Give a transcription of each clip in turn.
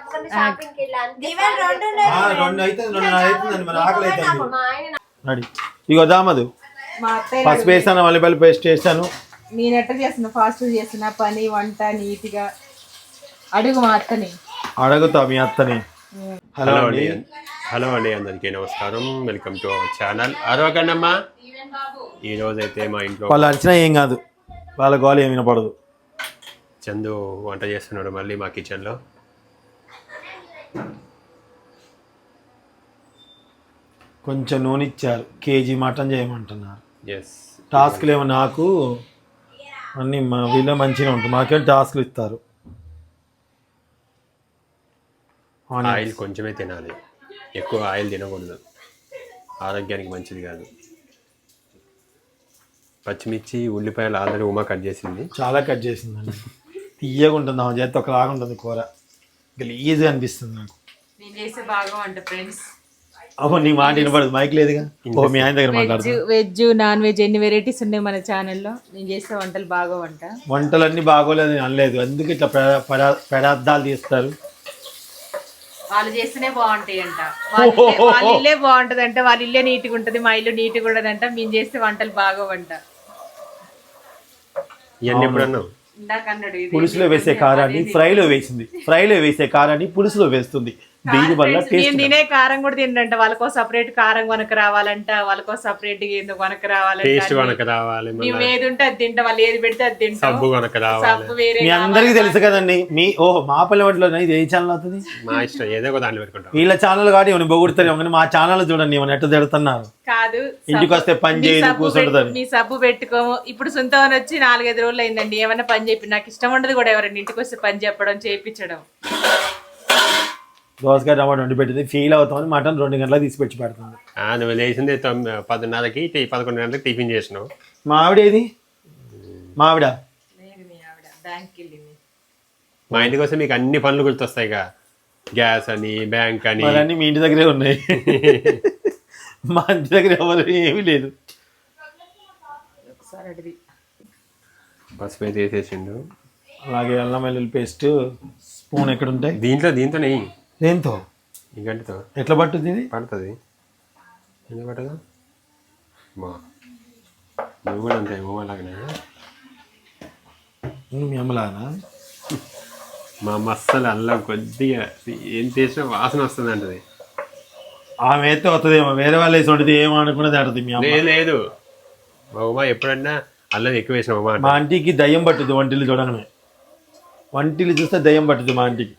చెప్పకుండా షాపింగ్కి రెండు ఆ, రెండు అయితే రెండు అవుతుందండి మరి ఆకలి అవుతుంది. మా ఆయన నడి ఇగో దామదు. పసుపు వేసాను మల్లెపల్లి పేస్ట్ వేసాను నేను ఎట్ట చేస్తున్నా ఫాస్ట్ చేస్తున్నా పని వంట నీట్గా. అడుగు మా అత్తని. అడుగుతా మీ అత్తని. హలో హలో అండి. హలో అండి అందరికీ నమస్కారం. Welcome to our channel Aravakandamma ఈ రోజు అయితే మా ఇంట్లో వాళ్ళు అరిచినా ఏం కాదు. వాళ్ళ గోలు ఏమి వినపడదు. చందు వంట చేస్తున్నాడు మళ్ళీ మా కిచెన్లో కొంచెం నూనె ఇచ్చారు కేజీ మటన్ చేయమంటున్నారు. ఎస్ టాస్క్లు ఏమో నాకు అన్నీ మా వీళ్ళే మంచిగా ఉంటుంది మాకేం టాస్క్లు ఇస్తారు. ఆయిల్ కొంచెమే తినాలి. ఎక్కువ ఆయిల్ తినకూడదు. ఆరోగ్యానికి మంచిది కాదు. పచ్చిమిర్చి ఉల్లిపాయలు ఆల్రెడీ ఉమా కట్ చేసింది. చాలా కట్ చేసిందండి. తీయగా ఉంటుంది ఆమె చేతి ఒకలాగా ఉంటుంది కూర. గలీజ్గా అనిపిస్తుంది నాకు. నేను చేసే బాగా వంట ఫ్రెండ్స్ అబ్బో నీ మాట వినపడదు మైక్ లేదుగా? ఓ మీ ఆయన దగ్గర వెజ్ మాట్లాడదు. వెజ్ నాన్ వెజ్ ఎన్ని వెరైటీస్ ఉన్నాయి మన ఛానల్లో నేను చేసే వంటలు బాగా వంట వంటలన్నీ బాగోలేదు అని అనలేదు. అందుకే ఇట్లా పెడ- పెడ- పెడార్థాలు తీస్తారు. వాళ్ళు చేస్తేనే బాగుంటాయి అంట వాళ్ళ ఇల్లే- వాళ్ళ ఇల్లే బాగుంటది అంట వాళ్ళ ఇల్లే నీట్గా ఉంటది మా ఇల్లు నీట్గా ఉండదంట మేము చేసే వంటలు బాగా వంట ఇవన్నీ ఇది పులుసులో వేసే కారాన్ని ఫ్రైలో వేసింది. ఫ్రైలో వేసే కారాన్ని పులుసులో వేస్తుంది. దీని వల్ల నేను కారం కూడా తిండంట. వాళ్ళకో సపరేట్ కారం కొనక రావాలంట వాళ్ళకో సపరేట్ ఏందో కొనక రావాలంట టేస్ట్ కొనక రావాలి మేము ఏది ఉంటే అది తింటాం వాళ్ళు ఏది పెడితే అది తింటాం. సబ్బు కొనక రావాలి. మీ అందరికీ తెలుసు కదండి మీ ఓహో మా పల్లె వంటలో ఇది ఏ ఛానల్ అవుతుంది? మా ఇష్టం ఏదో ఒక దాంట్లో పెట్టుకుంటాం. వీళ్ళ ఛానల్ కాబట్టి ఏమైనా పొగుడుతారు కానీ మా ఛానల్ చూడండి ఏమైనా ఎట్ట తిడుతున్నారు? కాదు ఇంటికి వస్తే పని నీ చేయదు సబ్బు కూర్చుంటుందని పెట్టు- నీ సబ్బు పెట్టుకోము. ఇప్పుడు సొంతం వచ్చి నాలుగైదు రోజులు అయిందండి ఏమన్నా పని చెప్పి నాకు ఇష్టం ఉండదు కూడా ఎవరైనా ఇంటికి వస్తే పని చెప్పడం చేయించడం దోసకాయ టమాటా వండి పెట్టింది. ఫీల్ అవుతామని మటన్ రెండు గంటలకు తీసి పెట్టి పెడుతుంది నువ్వు లేచింది పదిన్నరకి పదకొండు గంటలకు టిఫిన్ చేసినావు. మా ఆవిడ ఏది? మా ఆవిడ? బ్యాంక్ వెళ్ళింది మా. ఇంటికి వస్తే మీకు అన్ని పనులు గుర్తొస్తాయిగా. గ్యాస్ అని బ్యాంక్ అని. మరి అన్నీ మీ ఇంటి దగ్గరే ఉన్నాయి. మా ఇంటి దగ్గర ఎవరు ఏమీ లేదు. పసుపు అయితే వేసేసిండు. అలాగే అల్లం వెల్లుల్లి పేస్ట్ స్పూన్ ఎక్కడ ఉంటాయి దీంట్లో దీంతో నెయ్యి. దేంతో? ఈ గంటతో. ఎట్లా పట్టుద్ది ఇది? పడుతుంది. ఎందుకు పట్టదు? మా నువ్వు కూడా అంతే ఓమలాగానే ఉమ్, మీ అమ్మలానా? మా మస్తలు అల్లం కొద్దిగా ఏం చేసినా వాసన వస్తుంది అంటది. ఆమె అయితే వస్తుందేమో వేరే వాళ్ళు వేసి వండితే ఏమో అనుకున్నది ఆడుతుంది మీ అమ్మ. లేదు లేదు. మా ఉమా ఎప్పుడన్నా అల్లం ఎక్కువ వేసిన ఉమా మా ఆంటీకి దయ్యం పట్టుద్ది వంటిల్లు చూడడమే. వంటిల్లు చూస్తే దయ్యం పట్టుద్ది మా ఆంటీకి.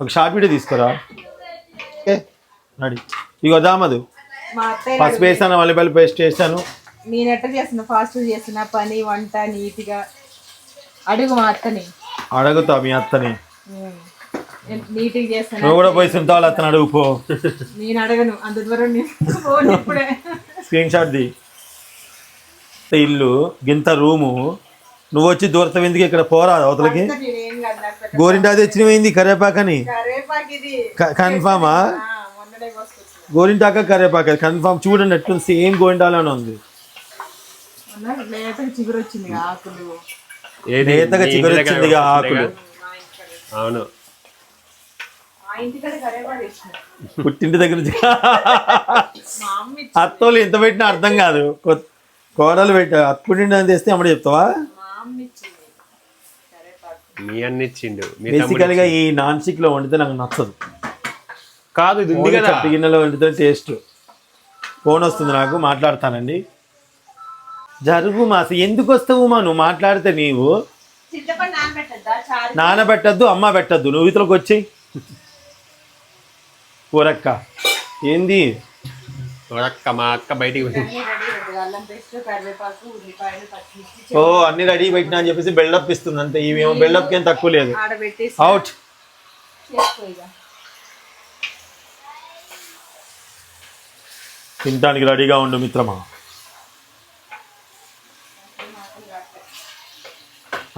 ఒక షాప్ వీడియో తీసుకురా? నడి ఇగో దామదు. పసుపు వేసాను మల్లెపల్లి పేస్ట్ వేసాను నేను ఎట్ట చేస్తున్నా? ఫాస్ట్ చేస్తున్నా పని వంట నీట్గా. అడుగు మా అత్తని. అడుగుతా మీ అత్తని. నీట్గా చేస్తాను నువ్వు కూడా పోయి సుంతాలు అత్తని అడుగు పో. నేను అడగను అంత దూరం ఇప్పుడే. స్క్రీన్ షాట్ ది. ఇల్లు గింత రూము. నువ్వు వచ్చి దూరతం ఎందుకు ఇక్కడ పోరా అవతలకి? గోరింటా తెచ్చినవేంది? కరేపాకని? కన్ఫామా? గోరింటాక కరేపాక? కన్ఫామ్. చూడండి ఎట్లా సేమ్ గోరింటాలోనే ఉంది. మొన్న లేతగా చిగురు వచ్చింది ఆకులు. వచ్చిందిగా అవును. పుట్టింటి దగ్గర నుంచి. అమ్మ అత్తోళ్ళు ఎంత పెట్టినా అర్థం కాదు. కోడలు పెట్టా అత్తుకుంటే అని తెస్తే అమ్మడి చెప్తావా మా అమ్మ ఇచ్చింది కరేపాకు మీ అన్న ఇచ్చిండు. బేసికల్గా ఈ నాన్ స్టిక్లో వండితే నాకు నచ్చదు. కాదు ఇది ఉంది కదా. గిన్నెలో వండితే టేస్ట్. ఫోన్ వస్తుంది నాకు మాట్లాడతానండి. జరుగు మాస ఎందుకు వస్తావు మా? నువ్వు మాట్లాడితే నీవు. చింతపండు నానబెట్టద్దా? చారు. నానబెట్టద్దు అమ్మ పెట్టద్దు. నువ్వు ఇతలకు వచ్చి కూరక్క ఏంది? మా అక్క బయటికి ఓ అన్ని రెడీ పెట్టినా అని చెప్పేసి బిల్డప్ ఇస్తుంది అంతే. ఇవేమో బిల్డప్ ఏం తక్కువ లేదు. ఆడబెట్టేసి అవుట్ తినటానికి రెడీగా ఉండు మిత్రమా.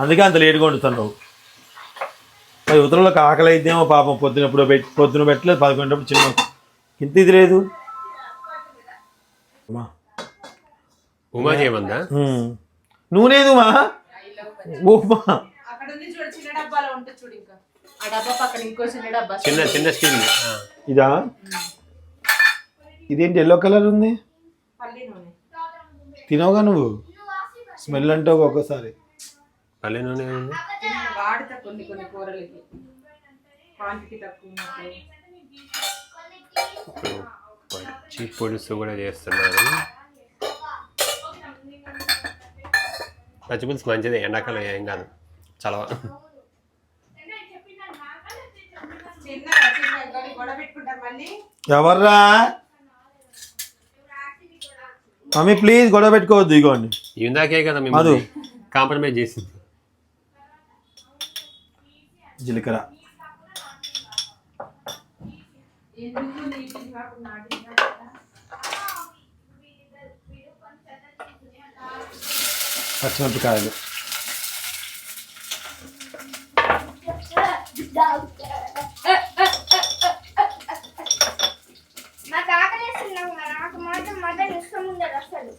అందుకే అంత లేట్గా వండుతున్నావు మరి ఉత్తరంలోకి ఆకలి అయితేమో పాపం. పొద్దునప్పుడు పెట్టి పొద్దున పెట్టలేదు పదకొండప్పుడు చిన్న ఇంత ఇది లేదు. ఉమా. చేయమందా? ఉమ్. నూనెదు మా ఓమా అక్కడ ఉంది చూడు చిన్న డబ్బాలో ఉంటుంది చూడు ఇంకా. ఆ డబ్బా పక్కన ఇంకో చిన్న డబ్బా. చిన్న చిన్న స్టీల్. ఇదా? ఇదేంటి ఎల్లో కలర్ ఉంది? తినవుగా నువ్వు? స్మెల్ అంటావు ఒక్కోసారి. పల్లె నూనె ఉంది? వాడుతా కొన్ని కొన్ని కూరలకి. క్వాంటిటీ తక్కువ పచ్చి పులుసు కూడా చేస్తున్నారు. పచ్చి పులుసు మంచిది ఎండాకాలం ఏం కాదు. చలవ ఎవర్రా? మమ్మీ ప్లీజ్ గొడవ పెట్టుకోవద్దు ఇగోండి. ఇందాకే కదా. మిమ్మల్ని కాంప్రమైజ్ చేసింది. జీలకర్ర. ఎందుకు నీటిని కాకుండా నాటినా? పచ్చిమిరపకాయలు నాకు ఆకలిస్తున్నాం నాకు మాత్రం మటన్ ఇష్టం ఉండదు అసలు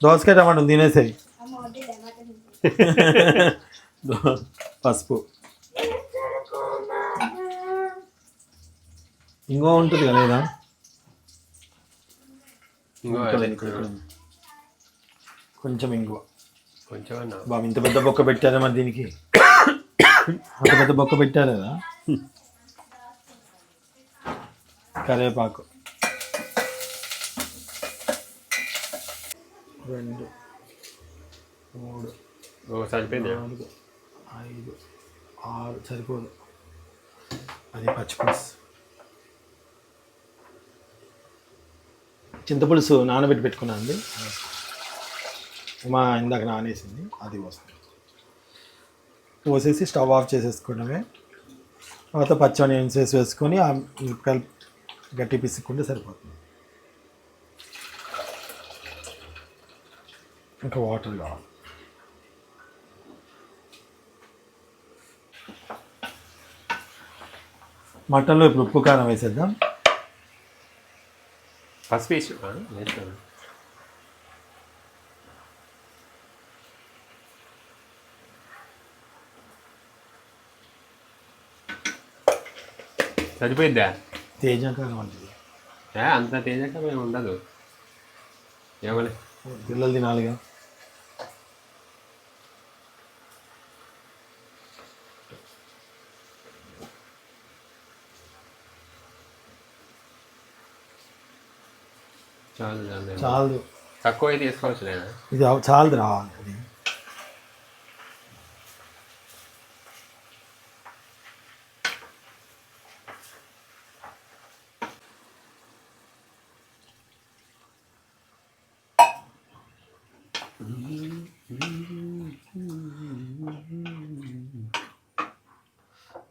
దోసకాయ టమాటం తినేసాయి అమ్మ వద్దులే మటన్ పసుపు ఇంకో ఉంటుంది కదా లేదా? ఇంకో. కొంచెం ఇంగువ. కొంచెం బాబు ఇంత పెద్ద బొక్క పెట్టారా మరి దీనికి? అంత పెద్ద బొక్క పెట్టారు? కదా కరివేపాకు రెండు మూడు సరిపోయింది? నాలుగు ఐదు ఆరు సరిపోదు. అది పచ్చిపులుసు చింతపులుసు నానబెట్టి పెట్టుకున్నాను అండి. మా ఇందాక నానేసింది అది వస్తుంది పోసేసి స్టవ్ ఆఫ్ చేసేసుకోవడమే తర్వాత పచ్చని వేసి వేసుకొని ఆ మిరపకాయలు గట్టి పిసుక్కుంటే సరిపోతుంది. ఇంకా వాటర్ కావాలి. మటన్లో ఇప్పుడు ఉప్పు కారం వేసేద్దాం. పసుపు వేసి ఆ, వేస్తాను సరిపోయిద్దా తేజ కారం అంటే ఏ అంత తేజకం ఏమి ఉండదు ఏమలే పిల్లలు తినాలిగా చాలు చాలు చాలు. తక్కువ అయితే వేసుకోవచ్చు లేదా? ఇది చాలదు రావాలి అది.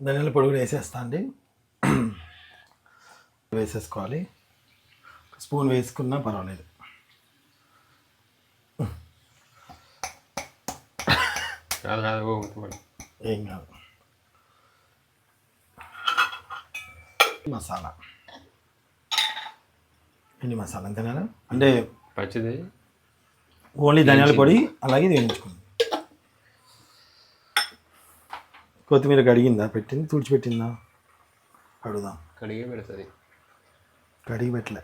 ధనియాల పొడి కూడా వేసేస్తా అండి. వేసేసుకోవాలి. స్పూన్ వేసుకున్నా పర్వాలేదు. కాదు. ఏం కాదు. మసాలా. ఎండి మసాలా అంతేనా? అంటే పచ్చిది. ఓన్లీ ధనియాల పొడి అలాగే వేయించుకుంది. కొత్తిమీర కడిగిందా? పెట్టింది? తుడిచిపెట్టిందా? అడుగుదాం కడిగే పెడుతుంది. కడిగి పెట్టలే.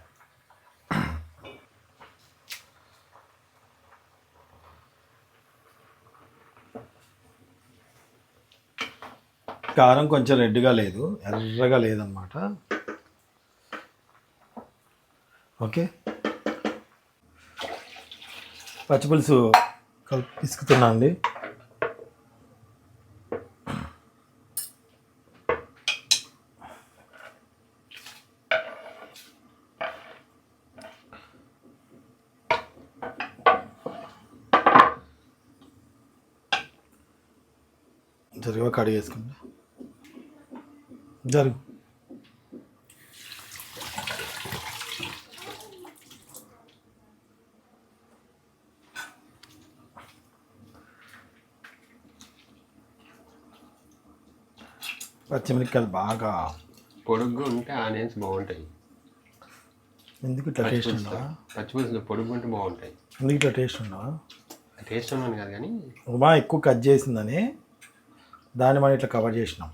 కారం కొంచెం రెడ్గా లేదు. ఎర్రగా లేదన్నమాట. ఓకే? పచ్చిపులుసు కలిపి పిసుకుతున్నా అండి. జరుగు కడిగేసుకుంటాం. జరుగు. పచ్చిమిరపకాయలు బాగా పొడుగ్గా ఉంటే ఆనియన్స్ బాగుంటాయి. ఎందుకు ఇట్లా టేస్ట్ ఉండవా? పచ్చిపులుసులో పొడుగు ఉంటే బాగుంటాయి. ఎందుకు ఇట్లా టేస్ట్ ఉండవా? టేస్ట్ ఉన్నాను కాదు కానీ. ఉమా ఎక్కువ కట్ చేసిందని దాన్ని మనం ఇట్లా కవర్ చేసినాం.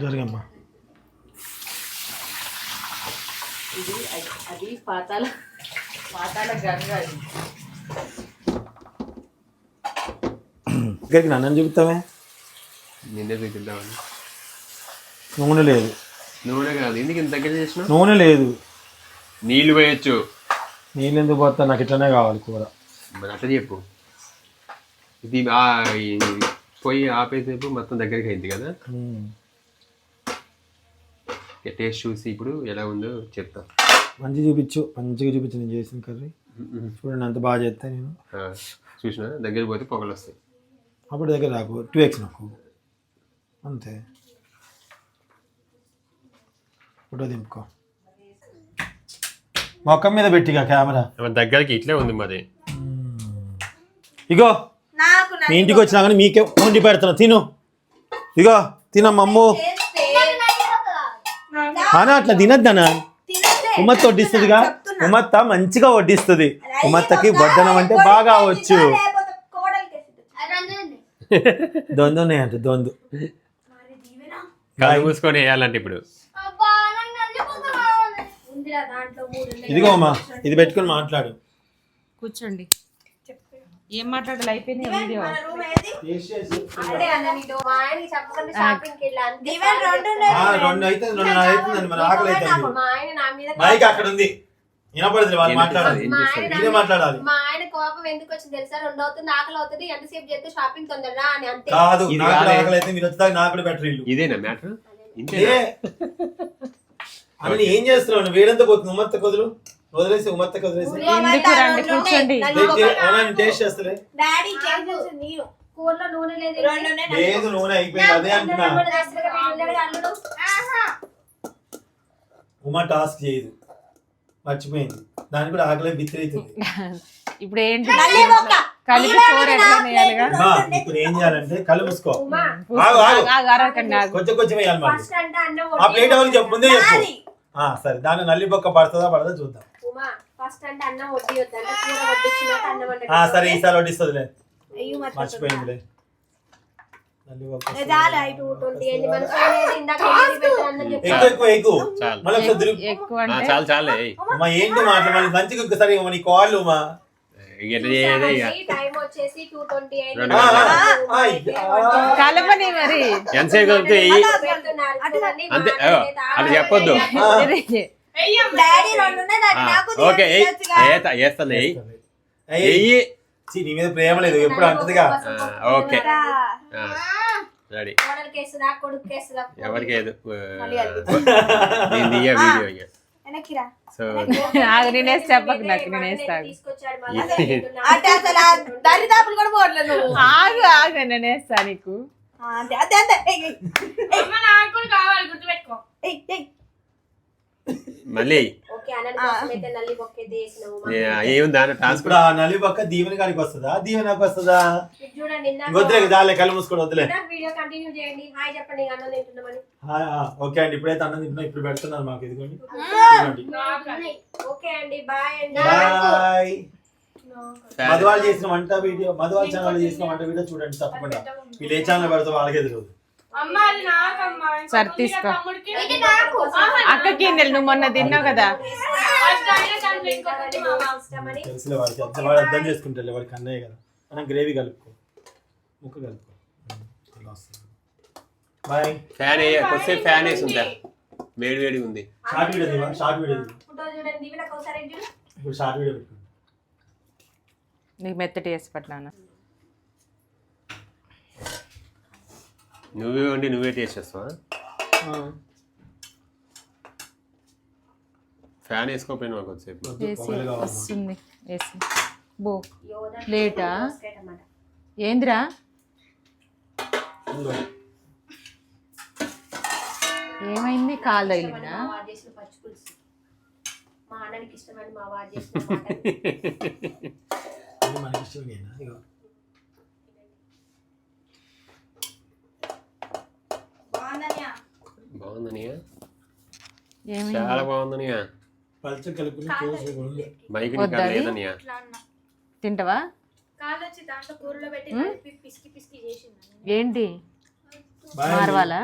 జరిగమ్మా ఇది అది- అది పాతాల పాతాల గంగ అది దగ్గరికి నన్ను చూపుతావే నిన్నే చూపిద్దామని నూనె లేదు నూనె కాదు. ఎందుకు ఇంత దగ్గర చేసినావు? నూనె లేదు. నీళ్ళు వేయచ్చు నీళ్ళు ఎందుకు పోతా నాకు ఇట్లనే కావాలి కూర. మరి అట్లా చెప్పు. ఇది పొయ్యి ఆపేసేపు మొత్తం దగ్గరికి అయింది కదా. టేస్ట్ చూసి ఇప్పుడు ఎలా ఉందో చెప్తా. మంచిగా చూపించు. మంచిగా చూపించు. నేను చేసిన కర్రీ. చూడండి అంత బాగా చేస్తా నేను. చూసినా? దగ్గర పోతే పొగలు వస్తాయి. అప్పుడు దగ్గర రాకు. టూ ఎక్స్ నాకు. అంతే. ఫోటో దింపుకో. మొక్కం మీద పెట్టిగా కెమెరా. మరి దగ్గరికి ఇట్లే ఉంది మరి. ఇగో నాకు మీ ఇంటికి వచ్చినా కానీ మీకే వండి పెడుతున్నా తిను. ఇగో తినమ్మమ్ము. అనా అట్లా తినద్దనా ఉమ్మత్త వడ్డిస్తుందిగా. ఉమ్మత్త మంచిగా వడ్డిస్తుంది. ఉమ్మత్తకి వడ్డనం అంటే బాగా వచ్చు. దొందునే అంటే దొందు కళ్ళు మూసుకొని వేయాలంటే ఇప్పుడు. ఇదిగో అమ్మా ఇది పెట్టుకొని మాట్లాడు. కూర్చోండి. ఏం మాట్లాడాలి? అయిపోయింది వీడియో? ఆ, రెండు అయితే రెండు అవుతుందండి మరి ఆకలి అవుతుంది. మైక్ అక్కడ ఉంది. వినపడుతుంది వాళ్ళు మాట్లాడాలి? మీరే మాట్లాడాలి. మా ఆయన కోపం ఎందుకు వచ్చింది తెలుసా? రెండు అవుతుంది ఆకలి అవుతుంది ఎంతసేపు చేస్తే షాపింగ్ తొందరరా అని అంతే. కాదు నాకు. ఆకలి అయితే మీరు వచ్చేదాకా నాకు కూడా బెటర్ ఇల్లు. ఇదేనా మ్యాటర్? ఇంతే ఏ అని ఏం చేస్తున్నావు వేడంతా పోతుంది ఉమ్మత్త కుదురు వదిలేసి ఉమ్మత్త వదిలేసి ఎందుకు రండి కూర్చోండి. టేస్ట్ చేస్తలే. డాడీ చేసేసి నీరు. కూరలో నూనె లేదు నూనె అయిపోయింది అదే అంటున్నా. ఉమ్మ టాస్క్ చేయదు. మర్చిపోయింది. దానికి కూడా ఆకలి బిత్తి అవుతుంది ఇప్పుడు ఏంటి? నల్లి మొక్క. కలిపి కూర ఎట్లా వేయాలిగా అమ్మా, ఇప్పుడు ఏం చేయాలంటే కళ్ళు మూసుకో. ఉమా. ఆగు, ఆగు. ఆగు, అరవకండి ఆగు. కొంచెం కొంచెం వేయాలి మరి ఫస్ట్ అంటే అన్నం ఆ ప్లేట్ ఎవరికి చెప్పు ముందే చెప్పు. సరే. దాని నల్లి బొక్క పడుతుందా పడదా చూద్దాం. ఉమా ఫస్ట్ అంటే అన్నం వడ్డీ వద్దు అంటే కూర వడ్డించినాక అన్నం ఆ, వండడం సరే ఈసారి వడ్డిస్తుందిలే. అయ్యో మర్చిపోయిందిలే. ఏంటి మాట మళ్ళీ మంచిగా ఒక్కసారి కాళ్ళు అమ్మా వచ్చేసి టూ ట్వంటీ కలపని మరి ఎంతసేపు కలిపితే వెయ్యి అంతే ఓ, అది చెప్పొద్దు ఓకే వేస్తాను నీ మీద ప్రేమ లేదు ఎప్పుడు అంటదిగా ఓకే ఆ, రెడీ కోడలికి వేస్తుందా కొడుకు వేస్తుందా ఎవరికి ఏదు నేను తీయ వీడియో చెప్పకు నాకు దరిదాపులు కూడా పోవట్లేదు నువ్వు. ఆగు ఆగు నీకు. అంతే అంతే అంతే. ఎయ్. మళ్ళీ ఏముంది దాంట్లో టాస్క్ ఇప్పుడు ఆ నల్లి పక్క దీవెన కాడికి వస్తుందా? దీవెన నాకు వస్తుందా? చూడండి ఇందాక వద్దులే దాలే కళ్ళు మూసుకోండి వద్దులే. ఇందాక వీడియో కంటిన్యూ చేయండి. హాయ్ చెప్పండి అన్నం తింటున్నామని. ఆ, ఆ, ఓకే అండి ఇప్పుడైతే అన్నం తింటున్నా ఇప్పుడు పెడుతున్నారు మాకు ఇదిగోండి. ఇదిగోండి. ఓకే అండి బాయ్ అండి. బాయ్. మధువాళ్ళు చేసిన వంట వీడియో మధువాళ్ళ ఛానల్ చేసిన వంట వీడియో చూడండి తప్పకుండా. వీళ్ళు ఏ ఛానల్ పెడతా వాళ్ళకే తెలియదు. సరే తీసుకో. ఇది నాకు. అక్కకి నెల నువ్వు మొన్న తిన్నావు కదా. వాడికి అర్థం వాడు అర్థం వాడికి అన్నయ్య కదా. మనం గ్రేవీ కలుపుకో. ముక్క కలుపుకో. వస్తుంది? బాయ్ ఫ్యాన్ కొద్దిసేపు ఫ్యాన్ వేసి ఉంటా వేడి వేడి ఉంది. షార్ట్ వీడియో దివా షార్ట్ వీడియో ఇప్పుడు షార్ట్ వీడియో పెట్టుకోండి నీకు మెత్తటి వేసి పట్టినాను నువ్వే వండి నువ్వే టేస్ట్ చేస్తావా? ఫ్యాన్ వేసుకోపోయినా మాకు వస్తుంది. వేసి. బో అన్నమాట ఏందిరా. ఏమైంది? కాలు తగిలిందా? మా అన్నకి ఇష్టమని మా వారు చేసిన మటన్. ఇది మనకి ఇష్టమేనా ఇగో బాగుందన్నయ్య. బాగుందని ఏమి? చాలా బాగుందనియా పల్చ కలిపి కోసి ఉంది. మైక్ వద్దా అది? లేదనియా ఇట్లా అన్న తింటావా? కాలు వచ్చి దాంట్లో కూరలో పెట్టి కలిపి పిసికి పిసికి చేసింది. ఏంటి? మార్వాలా?